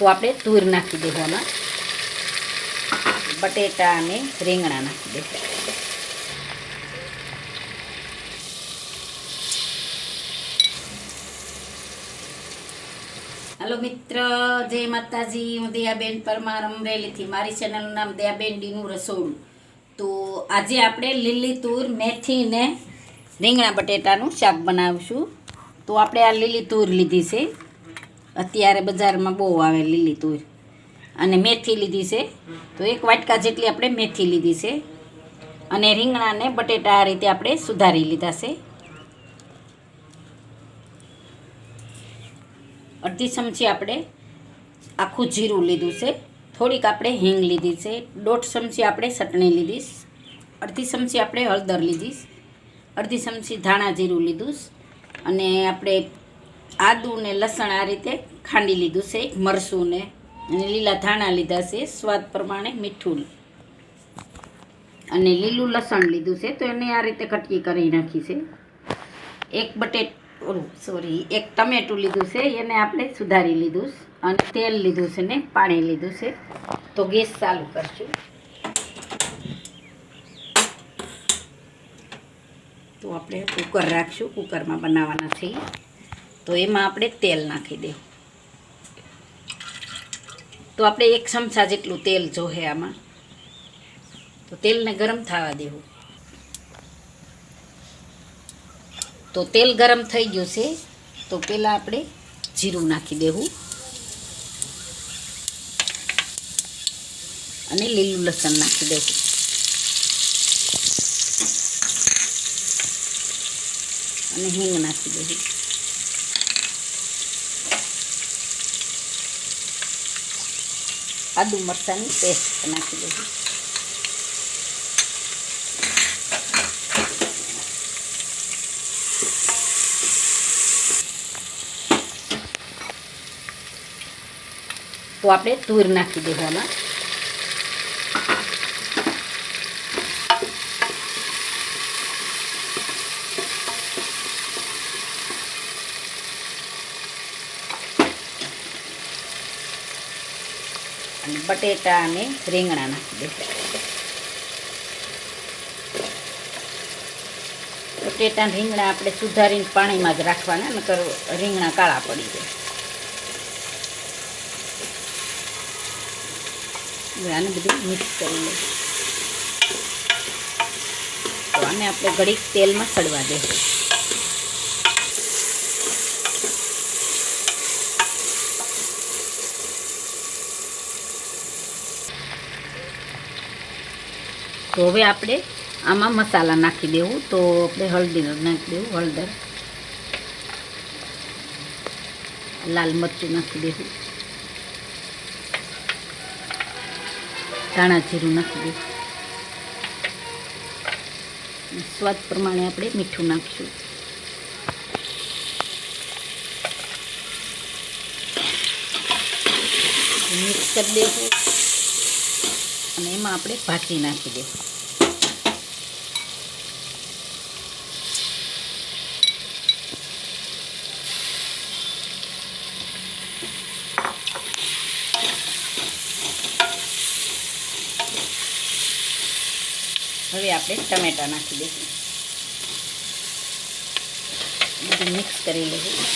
તો આપણે તુર નાખી દેવાના બટેટા અને રીંગણા નાખી દેવું. હાલો મિત્ર, જય માતાજી. હું દયાબેન પરમાર અમરેલીથી. મારી ચેનલનું નામ દયાબેન ડીનું રસોડું. તો આજે આપણે લીલી તુર, મેથી ને રીંગણા બટેટાનું શાક બનાવીશું. તો આપણે આ લીલી તુર લીધી છે. અત્યારે બજારમાં બહુ આવે લીલી તુર. અને મેથી લીધી છે. તો એક વાટકા જેટલી આપણે મેથી લીધી છે. અને રીંગણાને બટેટા આ રીતે આપણે સુધારી લીધા છે. અડધી ચમચી આપણે આખું જીરું લીધું છે. થોડીક આપણે હિંગ લીધી છે. દોઢ ચમચી આપણે ચટણી લીધી અડધી ચમચી આપણે હળદર લીધી અડધી ચમચી ધાણા જીરું લીધું અને આપણે આદુ ને લસણ આ રીતે ખાંડી લીધું છે મરસું ને અને લીલા ધાણા લીધા છે, સ્વાદ પ્રમાણે મીઠું અને લીલું લસણ લીધું છે, તો એને આ રીતે કટકી કરી નાખી છે એક બટેટ, ઓલું સોરી એક ટમેટું લીધું છે, એને આપણે સુધારી લીધું. અને તેલ લીધું છે ને પાણી લીધું છે તો ગેસ ચાલુ કરશું તો આપણે કુકર રાખશું, કુકરમાં બનાવવાના છે ઈ. તો એમાં આપણે તેલ નાખી દેવું તો આપણે એક ચમચા જેટલું તેલ જોહે આમાં. તો તેલને ગરમ થવા દેવું. તો તેલ ગરમ થઈ ગયું છે, તો પહેલાં આપણે જીરું નાખી દેવું. અને લીલું લસણ નાખી દેવું. અને હિંગ નાખી દેવું. આદુ મરચાંની પેસ્ટ નાખી દેવું તો આપણે તુર નાખી દેવું બટેટા અને રીંગણા નાખી દેવું બટેટા રીંગણા આપણે સુધારીને પાણીમાં જ રાખવાના, નકર રીંગણા કાળા પડી જાય. આને બધું મિક્સ કરી લઈએ. તો આને આપણે ઘડીક તેલમાં સડવા દેવું તો હવે આપણે આમાં મસાલા નાખી દેવું. તો આપણે હળદી નાખી દેવું, હળદર. લાલ મરચું નાખી દેવું. ધાણા જીરું નાખી દેવું. સ્વાદ પ્રમાણે આપણે મીઠું નાખીશું. મિક્સ કરી દેવું. અને એમાં આપણે ભાજી નાખી દેવું. હવે આપણે ટમેટા નાખી દઈશું. બધું મિક્સ કરી લઈશું.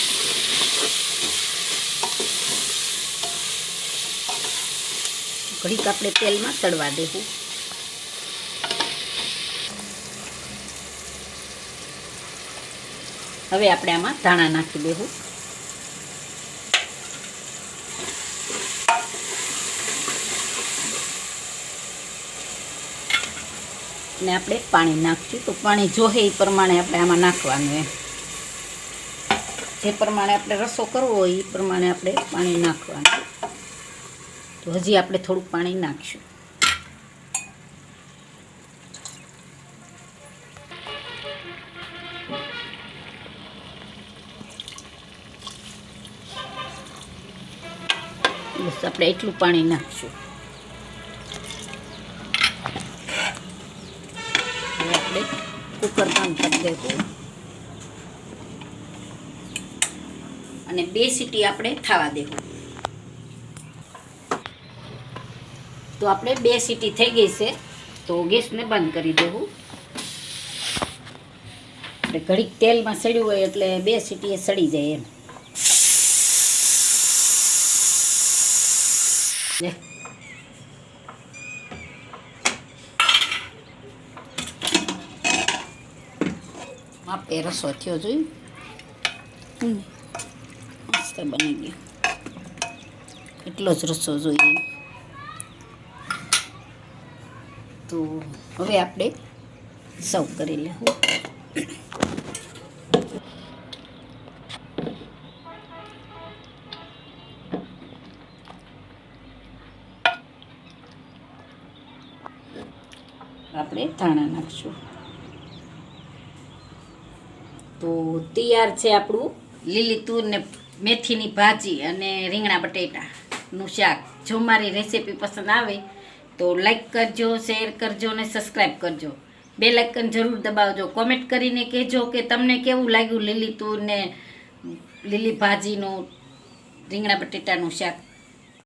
ઘડીક આપણે તેલમાં તળવા દેવું. હવે આપણે આમાં ધાણા નાખી દેવું. ને આપણે પાણી નાખશું. તો પાણી જોહે એ પ્રમાણે આપણે આમાં નાખવાનું એમ. જે પ્રમાણે આપણે રસો કરવો હોય એ પ્રમાણે આપણે પાણી નાખવાનું. તો હજી આપણે થોડું પાણી નાખીશું. બસ આપણે એટલું પાણી નાખશું હવે આપણે બંધ કરી દેવું અને બે સીટી આપણે થવા દેવું. તો આપણે બે સીટી થઈ ગઈ છે. તો ગેસને બંધ કરી દેવું. એટલે ઘડીક તેલમાં સડ્યું હોય એટલે બે સીટી એ સડી જાય એમ. લે. માપે રસો થયો જોયું મસ્ત બની ગયો એટલો જ રસો જોઈએ તો હવે આપણે સર્વ કરી લેવું આપણે ધાણા નાખશું તો તૈયાર છે આપણું લીલી તુર ને મેથીની ભાજી અને રીંગણા બટેટાનું શાક. જો મારી રેસીપી પસંદ આવે તો લાઈક કરજો શેર કરજો અને સબસ્ક્રાઈબ કરજો. બે લાઇકન જરૂર દબાવજો. કોમેન્ટ કરીને કહેજો કે તમને કેવું લાગ્યું લીલી તુર ને લીલી ભાજીનું રીંગણા બટેટાનું શાક.